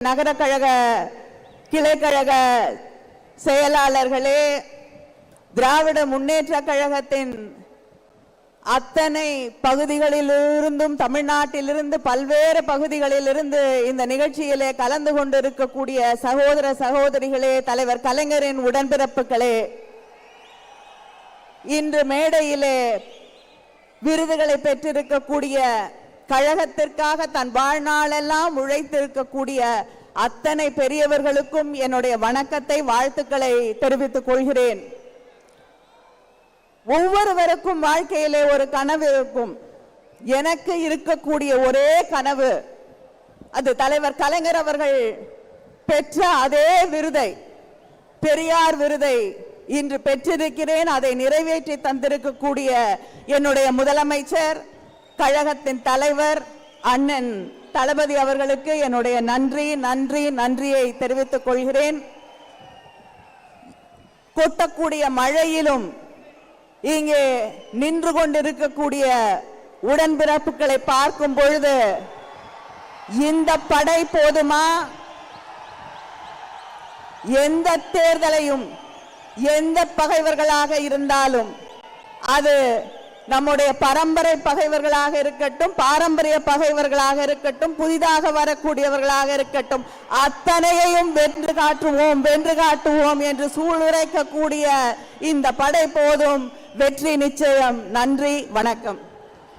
நகர கழக கிளைக்கழக செயலாளர்களே திராவிட முன்னேற்ற கழகத்தின் அத்தனை பகுதிகளிலிருந்தும் தமிழ்நாட்டிலிருந்து பல்வேறு பகுதிகளிலிருந்து இந்த நிகழ்ச்சியிலே கலந்து கொண்டிருக்கக்கூடிய சகோதர சகோதரிகளே தலைவர் கலைஞரின் உடன்பிறப்புகளே இன்று மேடையிலே விருதுகளை பெற்றிருக்கக்கூடிய கழகத்திற்காக தன் வாழ்நாளெல்லாம் உழைத்திருக்கக்கூடிய அத்தனை பெரியவர்களுக்கும் என்னுடைய வணக்கத்தை வாழ்த்துக்களை தெரிவித்துக் கொள்கிறேன். ஒவ்வொருவருக்கும் வாழ்க்கையிலே ஒரு கனவு இருக்கும். எனக்கு இருக்கக்கூடிய ஒரே கனவு அது தலைவர் கலைஞர் அவர்கள் பெற்ற அதே விருதை பெரியார் விருதை இன்று பெற்றிருக்கிறேன். அதை நிறைவேற்றி தந்திருக்கக்கூடிய என்னுடைய முதலமைச்சர் கழகத்தின் தலைவர் அண்ணன் தளபதி அவர்களுக்கு என்னுடைய நன்றி நன்றி நன்றியை தெரிவித்துக் கொள்கிறேன். கொட்டக்கூடிய மழையிலும் இங்கே நின்று கொண்டிருக்கக்கூடிய உடன்பிறப்புகளை பார்க்கும் பொழுது இந்த படை போதுமா? எந்த தேர்தலையும் எந்த பகைவர்களாக இருந்தாலும் அது நம்முடைய பரம்பரை பகைவர்களாக இருக்கட்டும் பாரம்பரிய பகைவர்களாக இருக்கட்டும் புதிதாக வரக்கூடியவர்களாக இருக்கட்டும் அத்தனையையும் வென்று காட்டுவோம் வென்று காட்டுவோம் என்று சூளுரைக்கக்கூடிய இந்த படை போதும் வெற்றி நிச்சயம். நன்றி வணக்கம்.